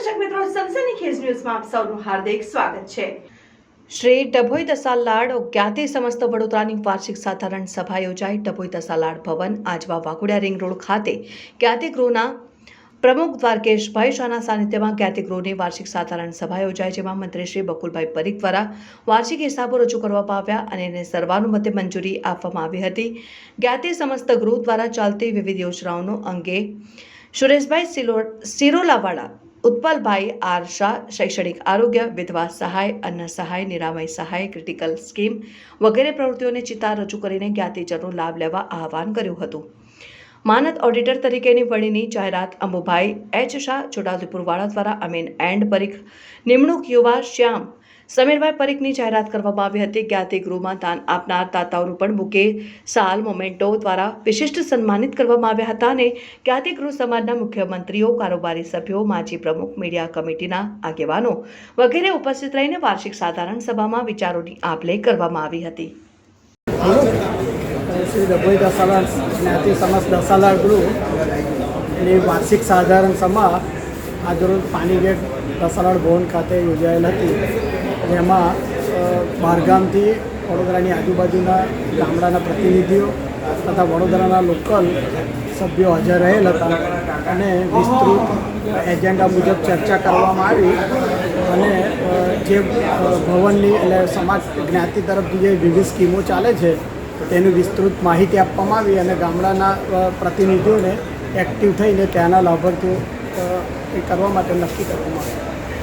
દર્શક મિત્રો, સનસની ન્યૂઝમાં આપ સૌનું હાર્દિક સ્વાગત છે. શ્રી ડભોઈ દસાલાડ જ્ઞાતિ સમસ્ત વડોદરાની વાર્ષિક સાધારણ સભા યોજાઈ? ડભોઈ દસાલાડ ભવન, આજવા વાઘોડિયા રિંગ રોડ ખાતે જ્ઞાતિ ગૃહના પ્રમુખ દ્વારકેશભાઈ શાહના સાનિધ્યમાં જ્ઞાતિ ગૃહની વાર્ષિક સાધારણ સભા યોજાઈ? જેમાં મંત્રી શ્રી બકુલભાઈ પરીખ દ્વારા વાર્ષિક હિસાબો રજૂ કરવામાં આવ્યા અને એને સર્વાનુમતે મંજૂરી આપવામાં આવી હતી. જ્ઞાતિ સમસ્ત ગૃહ દ્વારા ચાલતી વિવિધ યોજનાઓનો અંગે સુરેશભાઈ સિરોલાવાળા ઉત્પલભાઈ આર શાહ શૈક્ષણિક આરોગ્ય, વિધવા સહાય, અન્ન સહાય, નિરામય સહાય, ક્રિટિકલ સ્કીમ વગેરે પ્રવૃત્તિઓને ચિતા રજૂ કરીને જ્ઞાતિજનો લાભ લેવા આહવાન કર્યું હતું. માનદ ઓડિટર તરીકેની વડીની જાહેરાત અંબુભાઈ એચ શાહ, છોટાઉદેપુરવાળા દ્વારા અમીન એન્ડ પરીખ, નિમણૂક યુવા શ્યામ સમીરભાઈ પરીખની જાહેરાત કરવામાં આવી હતી. જ્ઞાતિ ગૃહમાં દાન આપનાર દાતાઓનું પણ બુકે સાલ મોમેન્ટો દ્વારા વિશિષ્ટ સન્માનિત કરવામાં આવ્યા હતા અને જ્ઞાતિ ગૃહ સમાજના મુખ્યમંત્રીઓ, કારોબારી સભ્યો, માજી પ્રમુખ, મીડિયા કમિટીના આગેવાનો વગેરે ઉપસ્થિત રહીને વાર્ષિક સાધારણ સભામાં વિચારોની આપ લે કરવામાં આવી હતી. શ્રી ડભોઈ દસાલા જ્ઞાતિ સમાજ દસાલા ગૃહની વાર્ષિક સાધારણ સભા આજરોજ પાણીગેટ દસાલાડ ભવન ખાતે યોજાયેલ હતી. જેમાં બહારગામથી વડોદરાની આજુબાજુના ગામડાના પ્રતિનિધિઓ તથા વડોદરાના લોકલ સભ્યો હાજર રહેલ હતા અને વિસ્તૃત એજન્ડા મુજબ ચર્ચા કરવામાં આવી અને જે ભવનની એટલે સમાજ જ્ઞાતિ તરફથી જે વિવિધ સ્કીમો ચાલે છે તેની વિસ્તૃત માહિતી આપવામાં આવી અને ગામડાના પ્રતિનિધિઓને એક્ટિવ થઈને ત્યાંના લાભાર્થીઓ એ કરવા માટે નક્કી કરવામાં આવ્યું.